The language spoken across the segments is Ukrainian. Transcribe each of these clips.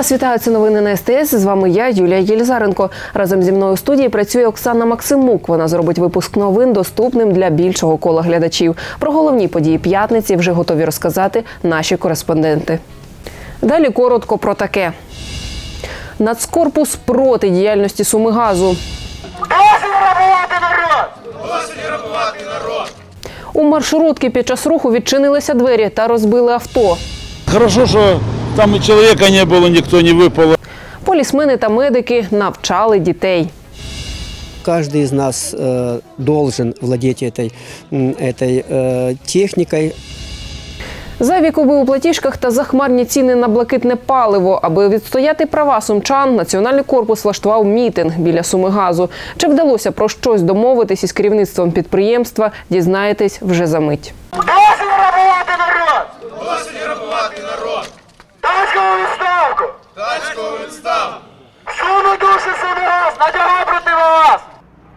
Вітаю. Це новини на СТС. З вами я, Юлія Єлізаренко. Разом зі мною у студії працює Оксана Максимук. Вона зробить випуск новин доступним для більшого кола глядачів. Про головні події п'ятниці вже готові розказати наші кореспонденти. Далі коротко про таке. Нацкорпус проти діяльності Сумигазу. Досить грабувати народ! У маршрутки під час руху відчинилися двері та розбили авто. Хорошо, что там и человека не было, никто не выпал. Полісмени та медики навчали дітей. Каждый из нас э, должен владеть этой, м, этой э, техникой. За вікови у платіжках та захмарні ціни на блакитне паливо. Аби відстояти права сумчан, національний корпус влаштував мітинг біля Сумигазу. Чи вдалося про щось домовитись із керівництвом підприємства, дізнаєтесь вже за мить. Досить грабувати народ! Тачкову відставку! Суну душі Сумигаз! Надягай проти вас!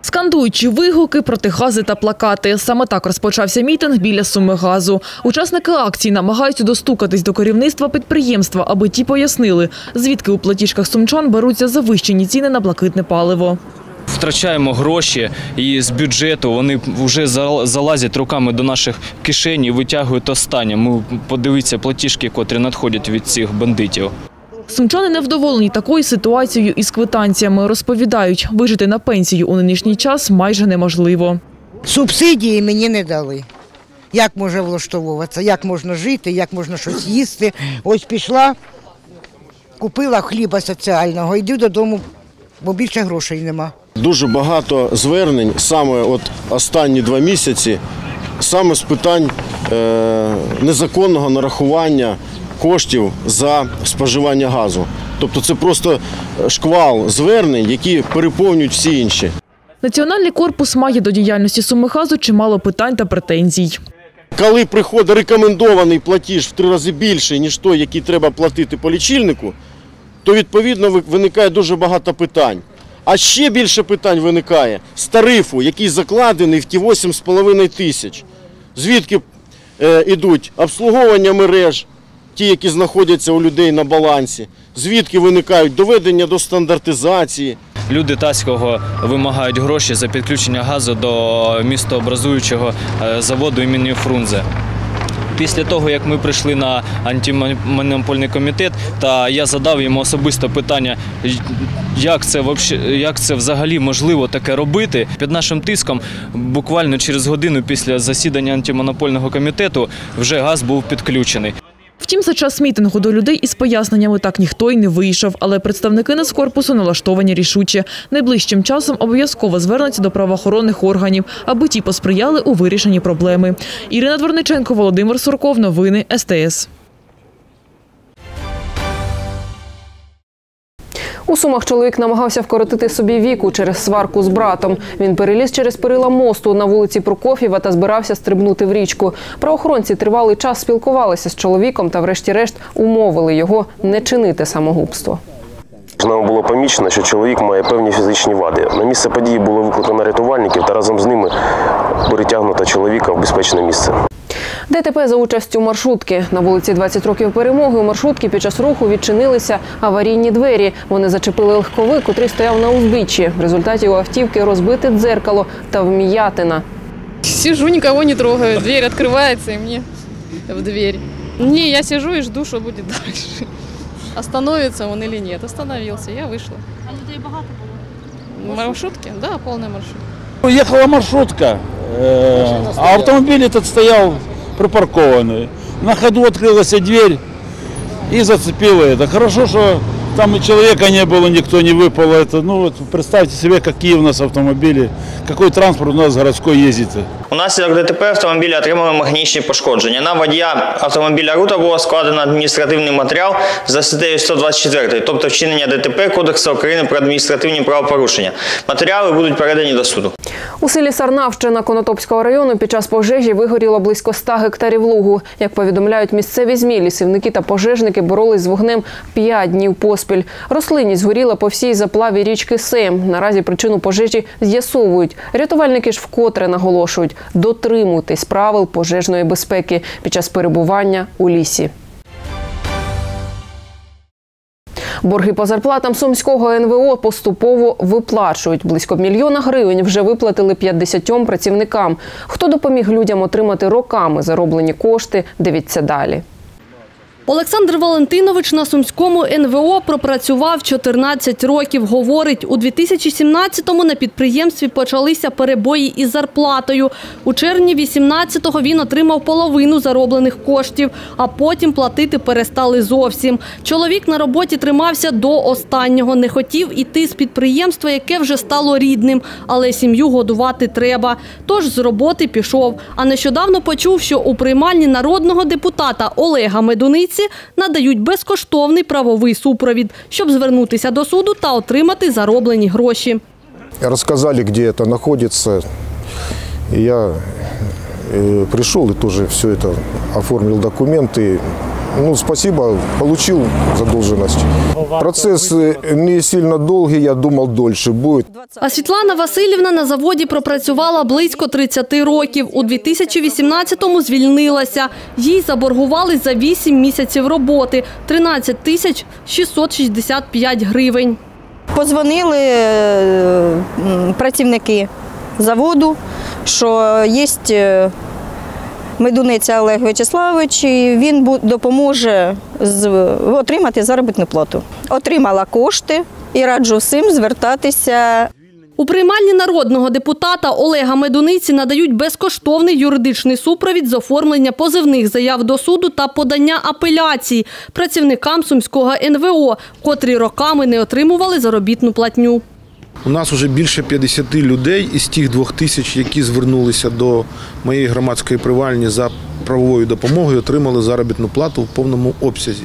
Скандуючи вигуки, протигази та плакати. Саме так розпочався мітинг біля Сумигазу. Учасники акції намагаються достукатись до керівництва підприємства, аби ті пояснили, звідки у платіжках сумчан беруться завищені ціни на блакитне паливо. Втрачаємо гроші і з бюджету вони вже залазять руками до наших кишень і витягують останнє. Ми подивіться платіжки, котрі надходять від цих бандитів. Сумчани невдоволені такою ситуацією із квитанціями. Розповідають, вижити на пенсію у нинішній час майже неможливо. Субсидії мені не дали. Як може влаштовуватися, як можна жити, як можна щось їсти. Ось пішла, купила хліба соціального, йду додому, бо більше грошей нема. Дуже багато звернень саме от останні два місяці, саме з питань е, незаконного нарахування коштів за споживання газу. Тобто це просто шквал звернень, які переповнюють всі інші. Національний корпус має до діяльності Сумихазу чимало питань та претензій. Коли приходить рекомендований платіж в три рази більший, ніж той, який треба платити по лічильнику, то відповідно виникає дуже багато питань. А ще більше питань виникає з тарифу, який закладений в ті 8,5 тисяч. Звідки е, йдуть обслуговування мереж, ті, які знаходяться у людей на балансі, звідки виникають доведення до стандартизації. Люди Таського вимагають гроші за підключення газу до містообразуючого е, заводу імені Фрунзе. Після того, як ми прийшли на антимонопольний комітет, та я задав йому особисто питання, як це, як це взагалі можливо таке робити. Під нашим тиском буквально через годину після засідання антимонопольного комітету вже газ був підключений. Втім, за час мітингу до людей із поясненнями так ніхто й не вийшов, але представники Нацкорпусу налаштовані рішуче. Найближчим часом обов'язково звернуться до правоохоронних органів, аби ті посприяли у вирішенні проблеми. Ірина Дворниченко, Володимир Сурков. Новини СТС. У Сумах чоловік намагався вкоротити собі віку через сварку з братом. Він переліз через перила мосту на вулиці Прокоф'єва та збирався стрибнути в річку. Правоохоронці тривалий час спілкувалися з чоловіком та, врешті-решт, умовили його не чинити самогубство. Нам було помічено, що чоловік має певні фізичні вади. На місце події було викликано рятувальників та разом з ними перетягнуто чоловіка в безпечне місце. ДТП за участю маршрутки. На вулиці 20 років перемоги у маршрутки під час руху відчинилися аварійні двері. Вони зачепили легковик, котрий стояв на узбіччі. В результаті у автівки розбите дзеркало та вм'ятина. Сижу, никого не трогаю. Дверь открывается и мне в дверь. Не, я сижу и жду, что будет дальше. Остановится он или нет. Остановился, я вышла. А людей багато було? Маршрутки? Да, полная маршрутка. Ехала маршрутка, э, а автомобиль этот стоял Припаркованный. На ходу открылась дверь и зацепила это. Хорошо, что там и человека не было, никто не выпал. Это, ну вот представьте себе, какие у нас автомобили, какой транспорт у нас городской ездит. Унаслідок ДТП автомобілі отримали механічні пошкодження. На водія автомобіля Рута було складено адміністративний матеріал за статтею 124, тобто вчинення ДТП Кодексу України про адміністративні правопорушення. Матеріали будуть передані до суду. У селі Сарнавщина Конотопського району під час пожежі вигоріло близько 100 гектарів лугу. Як повідомляють місцеві змі, лісівники та пожежники боролись з вогнем 5 днів поспіль. Рослинність згоріла по всій заплаві річки Сем. Наразі причину пожежі з'ясовують. Рятувальники ж вкотре наголошують – дотримуйтесь правил пожежної безпеки під час перебування у лісі. Борги по зарплатам сумського НВО поступово виплачують. Близько мільйона гривень вже виплатили 50 працівникам. Хто допоміг людям отримати роками зароблені кошти, дивіться далі. Олександр Валентинович на Сумському НВО пропрацював 14 років. Говорить, у 2017-му на підприємстві почалися перебої із зарплатою. У червні 18-го він отримав половину зароблених коштів, а потім платити перестали зовсім. Чоловік на роботі тримався до останнього. Не хотів іти з підприємства, яке вже стало рідним, але сім'ю годувати треба. Тож з роботи пішов. А нещодавно почув, що у приймальні народного депутата Олега Медуниці надають безкоштовний правовий супровід, щоб звернутися до суду та отримати зароблені гроші. Рассказали, где это находится. И я э, пришел и тоже все это оформил документы. Ну, спасибо, получил задолженность. Процесс э, не сильно долгий, я думал, дольше будет. А Світлана Васильівна на заводі пропрацювала близько 30 років. У 2018-му звільнилася. Їй заборгували за 8 місяців роботи – 13 тисяч 665 гривень. Позвонили е, працівники заводу, що є е, Медуниця Олег Вячеславович, і він допоможе отримати заробітну плату. Отримала кошти і раджу всім звертатися У приймальні народного депутата Олега Медуниці надають безкоштовний юридичний супровід з оформлення позивних заяв до суду та подання апеляцій працівникам Сумського НВО, котрі роками не отримували заробітну платню. У нас вже більше 50 людей із тих двох тисяч, які звернулися до моєї громадської привальні за правовою допомогою, отримали заробітну плату в повному обсязі.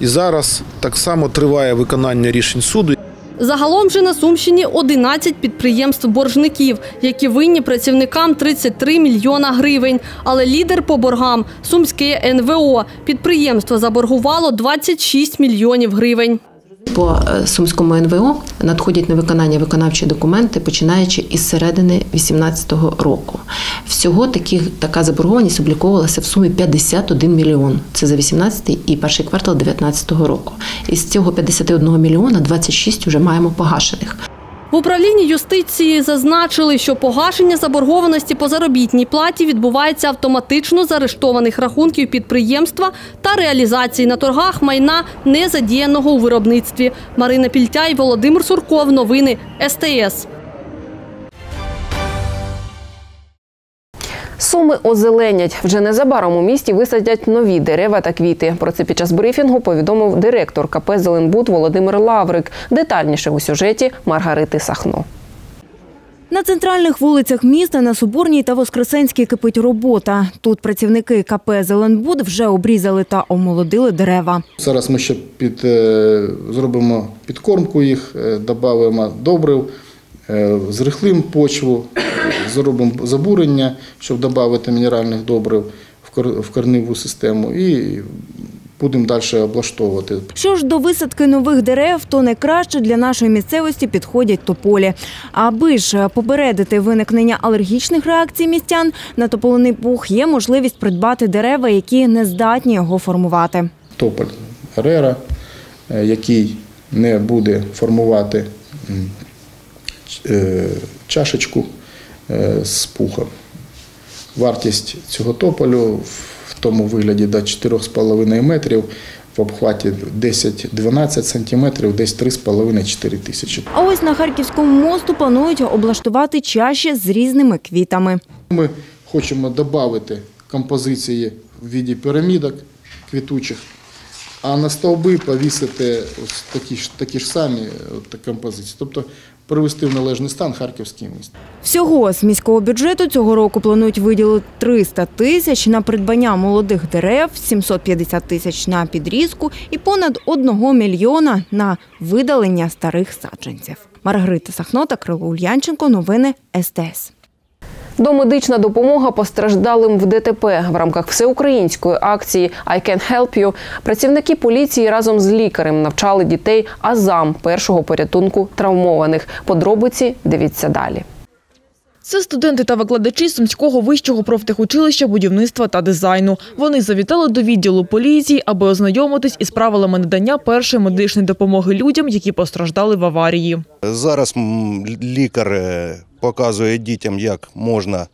І зараз так само триває виконання рішень суду. Загалом же на Сумщині 11 підприємств-боржників, які винні працівникам 33 мільйона гривень. Але лідер по боргам – Сумське НВО. Підприємство заборгувало 26 мільйонів гривень. По е, сумському НВО надходять на виконання виконавчі документи, починаючи із середини 2018 року. Всього таких така заборгованість обліковувалася в сумі 51 мільйон. Це за 18 і перший квартал 2019 року. Із цього 51 мільйона 26 вже маємо погашених. В управлінні юстиції зазначили, що погашення заборгованості по заробітній платі відбувається автоматично з арештованих рахунків підприємства та реалізації на торгах майна, не задіяного у виробництві. Марина Пільтяй, Володимир Сурков. Новини СТС. Суми озеленять. Вже незабаром у місті висадять нові дерева та квіти. Про це під час брифінгу повідомив директор КП «Зеленбуд» Володимир Лаврик. Детальніше у сюжеті Маргарити Сахно. На центральних вулицях міста на Соборній та Воскресенській кипить робота. Тут працівники КП «Зеленбуд» вже обрізали та омолодили дерева. Зараз ми ще під, е, зробимо підкормку їх, е, додамо добрив, зрихлим почву, зробимо забурення, щоб додати мінеральних добрив в кор- корневу систему і будемо далі облаштовувати. Що ж до висадки нових дерев, то найкраще для нашої місцевості підходять тополі. Аби ж попередити виникнення алергічних реакцій містян, на тополиний пух є можливість придбати дерева, які не здатні його формувати. тополь Герера, е, який не буде формувати е, чашечку е, з пухом. Вартість цього тополю в тому вигляді до 4,5 метрів, в обхваті 10-12 сантиметрів, десь 3,5-4 тисячі. А ось на Харківському мосту планують облаштувати чаші з різними квітами. Ми хочемо додати композиції в віді пірамідок квітучих, а на стовби повісити ось такі ж, такі ж самі от, композиції. Тобто привести в належний стан харківський міст. Всього з міського бюджету цього року планують виділити 300 тисяч на придбання молодих дерев, 750 тисяч на підрізку і понад 1 мільйона на видалення старих саджанців. Маргарита Сахнота, Крило Ульянченко, новини СТС. Домедична допомога постраждалим в ДТП в рамках всеукраїнської акції «I can help you» працівники поліції разом з лікарем навчали дітей азам першого порятунку травмованих. Подробиці дивіться далі. Це студенти та викладачі Сумського вищого профтехучилища будівництва та дизайну. Вони завітали до відділу поліції, аби ознайомитись із правилами надання першої медичної допомоги людям, які постраждали в аварії. Зараз лікар е, показує дітям, як можна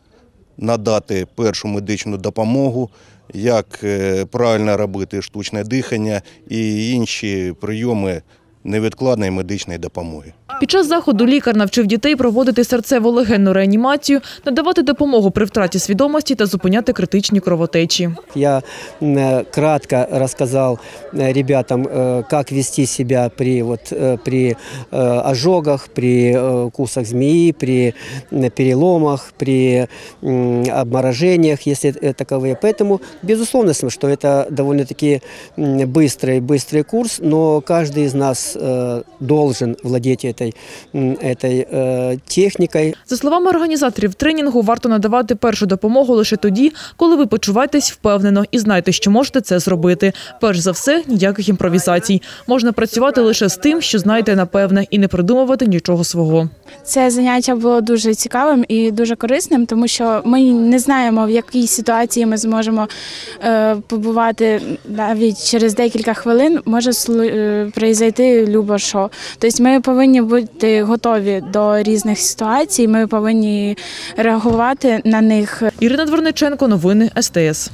надати першу медичну допомогу, як е, правильно робити штучне дихання і інші прийоми невідкладної медичної допомоги. Під час заходу лікар навчив дітей проводити серцево-легенну реанімацію, надавати допомогу при втраті свідомості та зупиняти критичні кровотечі. Я м, кратко рассказал э, ребятам, э, как вести себя при, вот, э, при э, ожогах, при э, укусах змеи, при м, переломах, при м, обморожениях, если э, таковые. Поэтому, безусловно, что это довольно-таки м, быстрый, быстрый курс, но каждый из нас э, должен владеть этой, м, этой э, техникой. За словами організаторів тренінгу, варто надавати першу допомогу лише тоді, коли ви почуваєтесь впевнено і знаєте, що можете це зробити. Перш за все, ніяких імпровізацій. Можна працювати лише з тим, що знаєте напевне, і не придумувати нічого свого. Це заняття було дуже цікавим і дуже корисним, тому що ми не знаємо, в якій ситуації ми зможемо е, побувати навіть через декілька хвилин. Може слу- е, произойти любо що. Тобто ми повинні бути готові до різних ситуацій. Ми повинні реагувати на них. Ірина Дворниченко, новини СТС.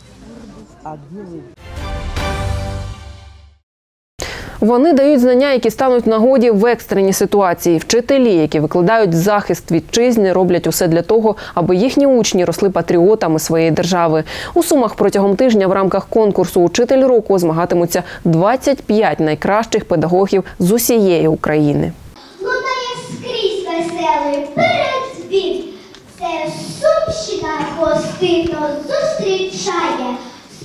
Вони дають знання, які стануть нагоді в екстреній ситуації. Вчителі, які викладають захист вітчизни, роблять усе для того, аби їхні учні росли патріотами своєї держави. У сумах протягом тижня в рамках конкурсу Учитель року змагатимуться 25 найкращих педагогів з усієї України. Лунає скрізь веселий передзвін. Це Сумщина гостинно зустрічає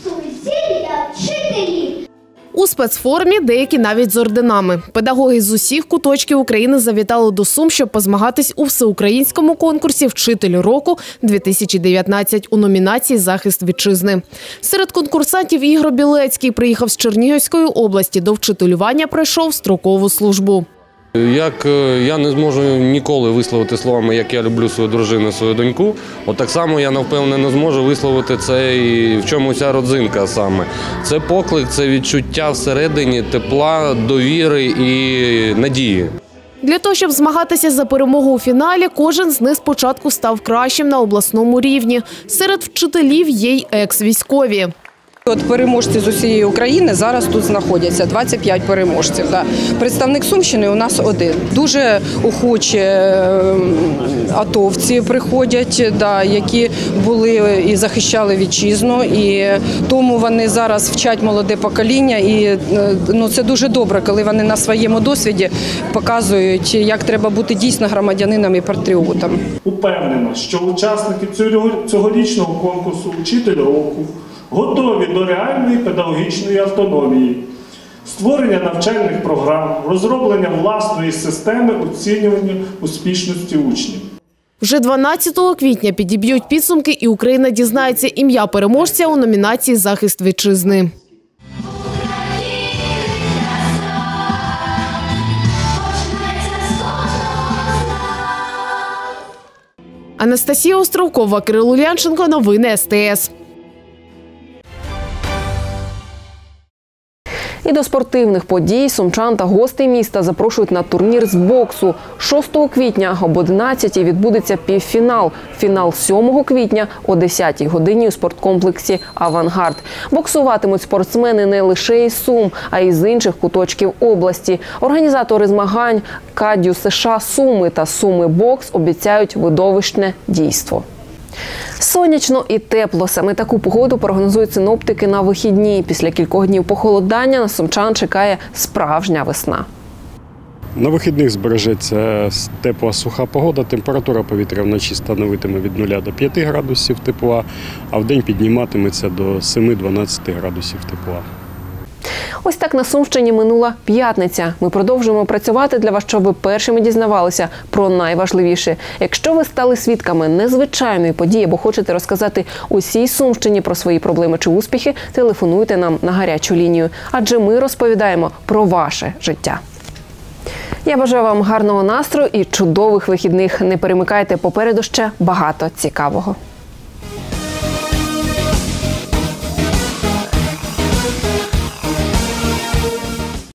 сузір'я вчителів. У спецформі деякі навіть з орденами. Педагоги з усіх куточків України завітали до Сум, щоб позмагатись у всеукраїнському конкурсі Вчитель року 2019 у номінації Захист вітчизни. Серед конкурсантів Ігор Білецький приїхав з Чернігівської області. До вчителювання пройшов строкову службу. Як е, я не зможу ніколи висловити словами, як я люблю свою дружину, свою доньку, от так само я напевне не зможу висловити це і в чому ця родзинка саме. Це поклик, це відчуття всередині тепла, довіри і надії. Для того, щоб змагатися за перемогу у фіналі, кожен з них спочатку став кращим на обласному рівні. Серед вчителів є й екс-військові. От переможці з усієї України зараз тут знаходяться 25 переможців. Да. Представник Сумщини у нас один. Дуже охочі е, атовці приходять, да, які були і захищали вітчизну, і тому вони зараз вчать молоде покоління. І е, ну це дуже добре, коли вони на своєму досвіді показують, як треба бути дійсно громадянином і патріотом. Упевнена, що учасники цього- цьогорічного конкурсу Учитель року готові до реальної педагогічної автономії, створення навчальних програм, розроблення власної системи оцінювання успішності учнів. Вже 12 квітня підіб'ють підсумки, і Україна дізнається ім'я переможця у номінації Захист вітчизни. Анастасія Островкова, Кирило Лянченко. Новини СТС. І до спортивних подій сумчан та гостей міста запрошують на турнір з боксу. 6 квітня об 11 відбудеться півфінал. Фінал 7 квітня о 10 годині у спорткомплексі Авангард. Боксуватимуть спортсмени не лише із Сум, а й з інших куточків області. Організатори змагань Кадю США Суми та Суми Бокс обіцяють видовищне дійство. Сонячно і тепло. Саме таку погоду прогнозують синоптики на вихідні. Після кількох днів похолодання на сумчан чекає справжня весна. На вихідних збережеться тепла суха погода. Температура повітря вночі становитиме від 0 до 5 градусів тепла, а вдень підніматиметься до 7-12 градусів тепла. Ось так на Сумщині минула п'ятниця. Ми продовжуємо працювати для вас, щоб ви першими дізнавалися про найважливіше. Якщо ви стали свідками незвичайної події або хочете розказати усій Сумщині про свої проблеми чи успіхи, телефонуйте нам на гарячу лінію, адже ми розповідаємо про ваше життя. Я бажаю вам гарного настрою і чудових вихідних. Не перемикайте попереду ще багато цікавого.